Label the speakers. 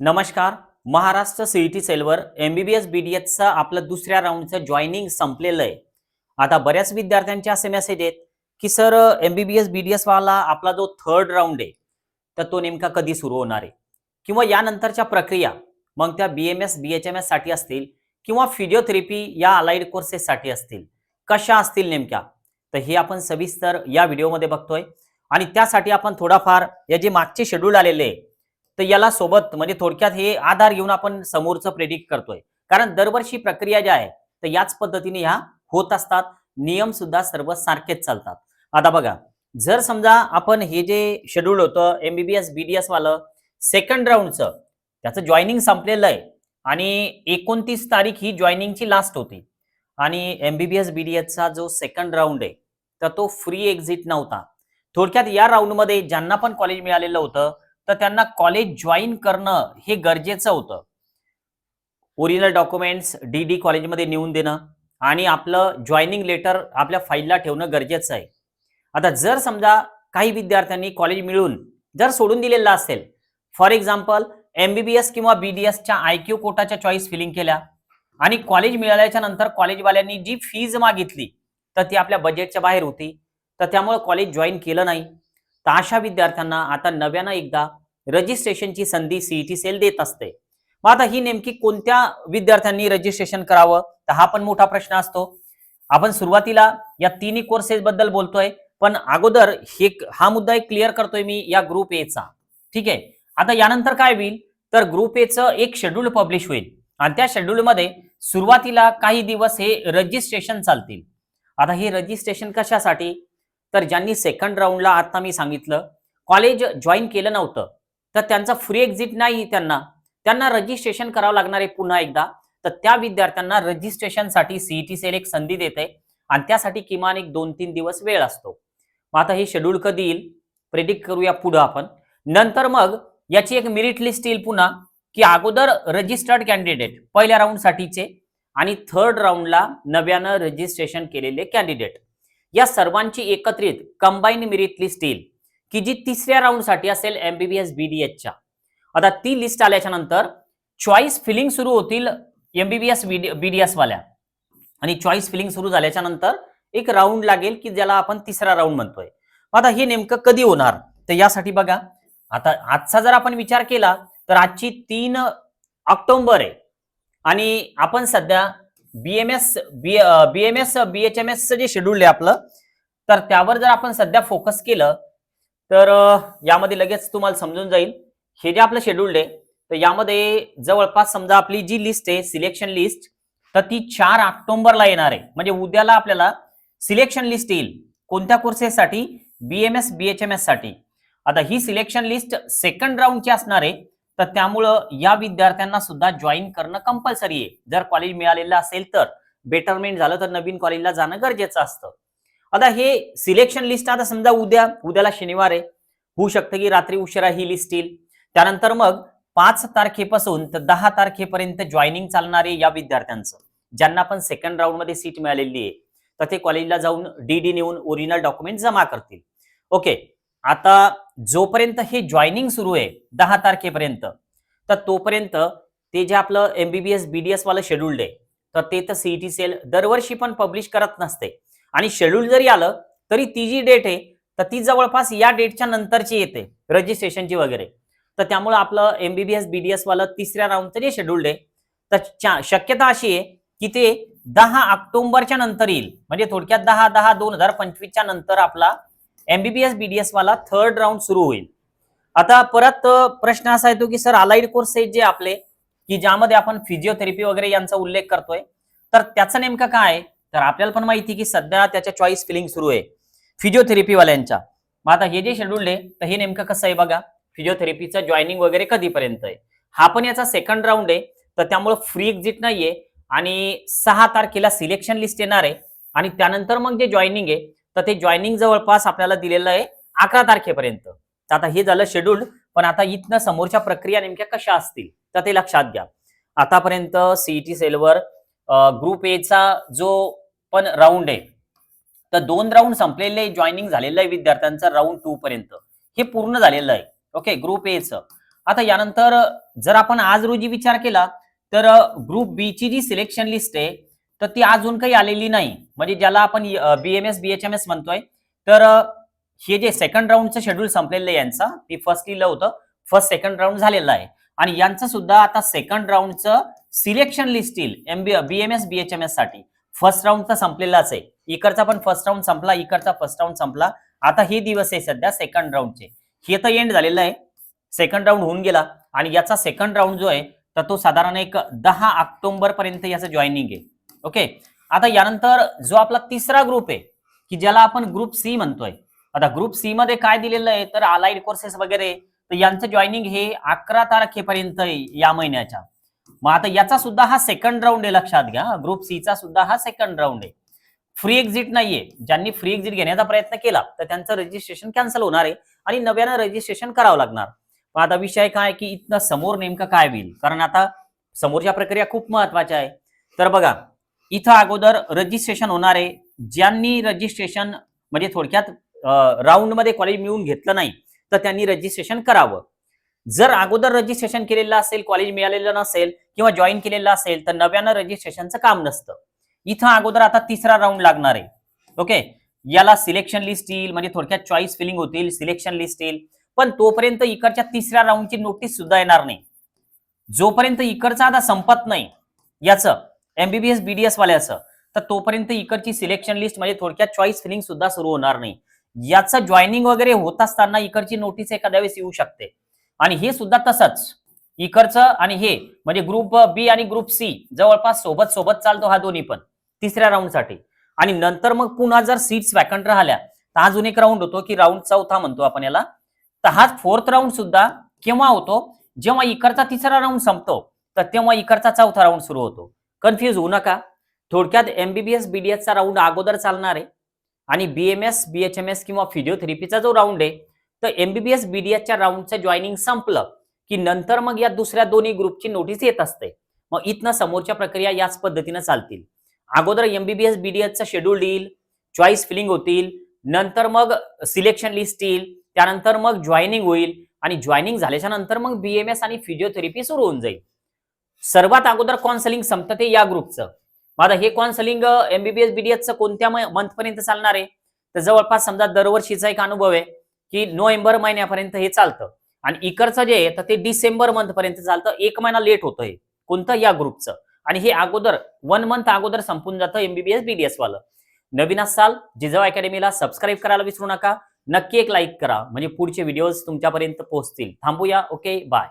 Speaker 1: नमस्कार. महाराष्ट्र सीईटी सेलवर एमबीबीएस बीडीएसचा आपलं दुसऱ्या राऊंडचं जॉईनिंग संपलेलं आहे. आता बऱ्याच विद्यार्थ्यांचे असे मेसेज आहेत की सर एमबीबीएस बीडीएस वाला आपला जो थर्ड राऊंड आहे तर तो नेमका कधी सुरू होणार आहे? किंवा यानंतरच्या प्रक्रिया मग त्या B M S B H M एससाठी असतील किंवा फिजिओथेरपी या अलाइड कोर्सेससाठी असतील कशा असतील नेमक्या? तर हे आपण सविस्तर या व्हिडिओमध्ये बघतोय. आणि त्यासाठी आपण थोडाफार या जे मागचे शेड्यूल आलेले आहे तर याला सोबत म्हणजे थोडक्यात हे आधार घेऊन आपण समोरचं प्रेडिक्ट करतोय. कारण दरवर्षी प्रक्रिया ज्या आहे तर याच पद्धतीने ह्या होत असतात. नियम सुद्धा सर्व सारखेच चालतात. आता बघा जर समजा आपण हे जे शेड्यूल होतं एमबीबीएस बीडीएस वालं सेकंड राऊंडचं त्याचं जॉईनिंग संपलेलं आहे. आणि एकोणतीस तारीख ही जॉईनिंगची लास्ट होती. आणि एमबीबीएस बीडीएसचा जो सेकंड राऊंड आहे तर तो फ्री एक्झिट नव्हता. थोडक्यात या राऊंडमध्ये ज्यांना पण कॉलेज मिळालेलं होतं तर त्यांना कॉलेज जॉईन करणं हे गरजेचं होतं. ओरिजिनल डॉक्युमेंट्स डी डी कॉलेजमध्ये नेऊन देणं आणि आपलं जॉईनिंग लेटर आपल्या फाईलला ठेवणं गरजेचं आहे. आता जर समजा काही विद्यार्थ्यांनी कॉलेज मिळून जर सोडून दिलेलं असेल फॉर एक्झाम्पल एमबीबीएस किंवा बीडीएसच्या आय क्यू कोटाच्या चॉईस फिलिंग केल्या आणि कॉलेज मिळाल्याच्या नंतर कॉलेजवाल्यांनी जी फीज मागितली तर ती आपल्या बजेटच्या बाहेर होती. तर त्यामुळे कॉलेज जॉईन केलं नाही. तर अशा विद्यार्थ्यांना आता नव्यानं एकदा रजिस्ट्रेशनची संधी सीईटी सेल देत असते. मग आता ही नेमकी कोणत्या विद्यार्थ्यांनी रजिस्ट्रेशन करावं? तर हा पण मोठा प्रश्न असतो. आपण सुरुवातीला या तिन्ही कोर्सेस बद्दल बोलतोय पण अगोदर हे हा मुद्दा एक क्लिअर करतोय मी या ग्रुप एचा ठीक आहे? आता यानंतर काय होईल? तर ग्रुप एचं एक शेड्यूल पब्लिश होईल. आणि त्या शेड्यूलमध्ये सुरुवातीला काही दिवस हे रजिस्ट्रेशन चालतील. आता हे रजिस्ट्रेशन कशासाठी? तर ज्यांनी सेकंड राऊंडला आता मी सांगितलं कॉलेज जॉईन केलं नव्हतं तर त्यांचा फ्री एक्झिट नाही त्यांना. त्यांना रजिस्ट्रेशन करावं लागणार आहे पुन्हा एकदा. तर त्या विद्यार्थ्यांना रजिस्ट्रेशनसाठी सीईटी सेल एक संधी देते आणि त्यासाठी किमान एक दोन तीन दिवस वेळ असतो. मग आता हे शेड्यूल कधी येईल? प्रेडिक्ट करूया पुढं आपण. नंतर मग याची एक मेरिट लिस्ट येईल पुन्हा की अगोदर रजिस्टर्ड कॅन्डिडेट पहिल्या राऊंडसाठीचे आणि थर्ड राऊंडला नव्यानं रजिस्ट्रेशन केलेले कॅन्डिडेट या सर्वांची एकत्रित कंबाईन मेरिट लिस्ट येईल की जी तिसऱ्या राऊंडसाठी असेल एमबीबीएस बीडीएसच्या आता ती लिस्ट आल्याच्यानंतर चॉईस फिलिंग सुरू होतील एमबीबीएस बीडीएस वाल्या. आणि चॉईस फिलिंग सुरू झाल्याच्यानंतर एक राऊंड लागेल की ज्याला आपण तिसरा राऊंड म्हणतोय. आता हे नेमकं कधी होणार? तर यासाठी बघा आता आजचा जर आपण विचार केला तर आजची तीन ऑक्टोंबर आहे. आणि आपण सध्या बीएमएस बी बीएमएस बीएचएमएस जे शेड्यूल आहे आपलं तर त्यावर जर आपण सध्या फोकस केलं तर यामध्ये लगेच तुम्हाला समजून जाईल. हे जे आपलं शेड्यूल आहे तर यामध्ये जवळपास समजा आपली जी लिस्ट आहे सिलेक्शन लिस्ट तर ती चार ऑक्टोबरला येणार आहे. म्हणजे उद्याला आपल्याला सिलेक्शन लिस्ट येईल. कोणत्या कोर्सेससाठी बीएमएस बीएचएमएससाठी. आता ही सिलेक्शन लिस्ट सेकंड राऊंडची असणार आहे. तर त्यामुळं या विद्यार्थ्यांना सुद्धा जॉईन करणं कंपल्सरी आहे. जर कॉलेज मिळालेलं असेल तर बेटरमेंट झालं तर नवीन कॉलेजला जाणं गरजेचं असतं. आता हे सिलेक्शन लिस्ट आता समजा उद्या उद्याला शनिवार आहे. होऊ शकतं की रात्री उशिरा ही लिस्ट येईल. त्यानंतर मग पाच तारखेपासून तर दहा तारखेपर्यंत जॉईनिंग चालणार आहे या विद्यार्थ्यांचं. ज्यांना पण सेकंड राऊंडमध्ये सीट मिळालेली आहे. तर ते कॉलेजला जाऊन डी डी नेऊन ओरिजिनल डॉक्युमेंट जमा करतील. ओके आता जोपर्यंत हे जॉईनिंग सुरू आहे दहा तारखेपर्यंत तर तोपर्यंत ते जे आपलं एमबीबीएस बीडीएस वालं शेड्यूल्ड आहे तर ते तर सीईटी सेल दरवर्षी पण पब्लिश करत नसते. आणि शेड्यूल जरी आलं तरी ती जी डेट आहे तर ती जवळपास या डेटच्या नंतरची येते रजिस्ट्रेशनची वगैरे. तर त्यामुळे आपलं एमबीबीएस बीडीएस वालं तिसऱ्या राऊंडचं जे शेड्यूल्ड आहे. तर शक्यता अशी आहे की ते दहा ऑक्टोबरच्या नंतर येईल. म्हणजे थोडक्यात दहा दहा दोन हजार पंचवीसच्या नंतर आपला एमबीबीएस बीडीएस वाला थर्ड राऊंड सुरू होईल. आता परत प्रश्न असा येतो की सर अलाइड कोर्स आहेत जे आपले की ज्यामध्ये आपण फिजिओथेरपी वगैरे यांचा उल्लेख करतोय तर त्याचं नेमकं काय आहे? तर आपल्याला पण माहिती की सध्या त्याच्या चॉईस फिलिंग सुरू आहे फिजिओथेरपीवाल्यांच्या मग आता हे जे शेड्यूल आहे तर हे नेमकं कसं आहे बघा? फिजिओथेरपीचं जॉईनिंग वगैरे कधीपर्यंत आहे? हा पण याचा सेकंड राऊंड आहे तर त्यामुळे फ्री एक्झिट नाहीये आणि सहा तारखेला सिलेक्शन लिस्ट येणार आहे आणि त्यानंतर मग जे जॉईनिंग आहे तर ते जॉईनिंग जवळपास आपल्याला दिलेलं आहे अकरा तारखेपर्यंत. तर आता हे झालं शेड्यूल्ड पण आता इथनं समोरच्या प्रक्रिया नेमक्या कशा असतील? तर ते लक्षात घ्या. आतापर्यंत सीईटी सेलवर ग्रुप एचा जो पण राऊंड आहे तर दोन राऊंड संपलेले जॉईनिंग झालेलं आहे विद्यार्थ्यांचं राऊंड टू पर्यंत. हे पूर्ण झालेलं आहे. ओके ग्रुप एचं आता यानंतर जर आपण आज रोजी विचार केला तर ग्रुप बी ची जी सिलेक्शन लिस्ट आहे तर ती अजून काही आलेली नाही. म्हणजे ज्याला आपण बीएमएस बीएचएमएस म्हणतोय तर हे जे सेकंड राऊंडचं शेड्यूल संपलेलं आहे यांचा ते फर्स्ट लिहिलं होतं. फर्स्ट सेकंड राऊंड झालेला आहे. आणि यांचं सुद्धा आता सेकंड राऊंडचं सिलेक्शन लिस्ट येईल एमबी बीएमएस बीएचएमएससाठी. फर्स्ट राऊंडचा संपलेलाच आहे. इकडचा पण फर्स्ट राऊंड संपला इकडचा फर्स्ट राऊंड संपला. आता हे दिवस आहे सध्या सेकंड राऊंडचे हे तर एंड झालेलं आहे. सेकंड राऊंड होऊन गेला. आणि याचा सेकंड राऊंड जो आहे तर तो साधारण एक दहा ऑक्टोबर पर्यंत याचं जॉईनिंग आहे. ओके आता यानंतर जो आपला तिसरा ग्रुप आहे की ज्याला आपण ग्रुप सी म्हणतोय. आता ग्रुप सी मध्ये काय दिलेलं आहे? तर अलाइड कोर्सेस वगैरे. तर यांचं जॉईनिंग हे अकरा तारखेपर्यंत या महिन्याच्या. मग आता याचा सुद्धा हा सेकंड राऊंड आहे लक्षात घ्या. ग्रुप सीचा सुद्धा हा सेकंड राऊंड आहे. फ्री एक्झिट नाहीये. ज्यांनी फ्री एक्झिट घेण्याचा प्रयत्न केला तर त्यांचं रजिस्ट्रेशन कॅन्सल होणार आहे आणि नव्यानं रजिस्ट्रेशन करावं लागणार. मग आता विषय काय की इथनं समोर नेमकं काय होईल? कारण आता समोरच्या प्रक्रिया खूप महत्त्वाच्या आहे. तर बघा इथं अगोदर रजिस्ट्रेशन होणार आहे ज्यांनी रजिस्ट्रेशन म्हणजे थोडक्यात राऊंडमध्ये कॉलेज मिळून घेतलं नाही तर त्यांनी रजिस्ट्रेशन करावं. जर अगोदर रजिस्ट्रेशन केलेलं असेल कॉलेज मिळालेलं नसेल किंवा जॉईन केलेलं असेल तर नव्यानं रजिस्ट्रेशनचं काम नसतं. इथं अगोदर आता तिसरा राऊंड लागणार आहे. ओके? याला सिलेक्शन लिस्ट येईल म्हणजे थोडक्यात चॉईस फिलिंग होतील सिलेक्शन लिस्ट येईल. पण तोपर्यंत इकडच्या तिसऱ्या राऊंडची नोटीस सुद्धा येणार नाही. जोपर्यंत इकडचा आता संपत नाही याचं एमबीबीएस बीडीएस वाल्याचं. तर तोपर्यंत इकडची सिलेक्शन लिस्ट म्हणजे थोडक्यात चॉईस फिलिंग सुद्धा सुरू होणार नाही. याचं जॉईनिंग वगैरे होत असताना इकडची नोटीस एखाद्या वेळेस येऊ शकते. आणि हे सुद्धा तसंच. इकडचं आणि हे म्हणजे ग्रुप बी आणि ग्रुप सी जवळपास सोबत सोबत चालतो हा दोन्ही पण. तिसऱ्या राऊंडसाठी आणि नंतर मग पुन्हा जर सीट्स वॅकंट राहिल्या तर अजून एक राऊंड होतो की राऊंड चौथा म्हणतो आपण याला. तर हा फोर्थ राऊंड सुद्धा केव्हा होतो? जेव्हा इकडचा तिसरा राऊंड संपतो तर तेव्हा इकडचा चौथा राऊंड सुरू होतो. कन्फ्युज होऊ नका. थोडक्यात एमबीबीएस बीडीएसचा राऊंड अगोदर चालणार आहे. आणि बीएमएस बीएचएमएस किंवा फिजिओथेरपीचा जो राऊंड आहे तर एमबीबीएस बीडीएसच्या राऊंडचं जॉईनिंग संपलं की नंतर मग या दुसऱ्या दोन्ही ग्रुपची नोटीस येत असते. मग इथनं समोरच्या प्रक्रिया याच पद्धतीनं चालतील. अगोदर एमबीबीएस बीडीएसचं शेड्यूल येईल चॉईस फिलिंग होतील नंतर मग सिलेक्शन लिस्ट येईल त्यानंतर मग जॉईनिंग होईल आणि जॉईनिंग झाल्याच्यानंतर मग बीएमएस आणि फिजिओथेरपी सुरू होऊन जाईल. सर्वात अगोदर कॉन्सलिंग संपतं ते या ग्रुपचं. माझं हे कॉन्सलिंग एमबीबीएस बीडीएसचं कोणत्या मंथ पर्यंत चालणार आहे? तर जवळपास समजा दरवर्षीचा एक अनुभव आहे की नोव्हेंबर महिन्यापर्यंत हे चालतं. आणि इकडचं जे आहे तर ते डिसेंबर मंथ पर्यंत चालतं. एक महिना लेट होतं हे कोणतं या ग्रुपचं. आणि हे अगोदर वन मंथ अगोदर संपून जातं एमबीबीएस बीडीएस वालं. नवीन असाल जिजाऊ अकॅडमीला सबस्क्राईब करायला विसरू नका. नक्की एक लाईक करा. म्हणजे पुढचे व्हिडिओज तुमच्यापर्यंत पोहोचतील. थांबूया. Okay bye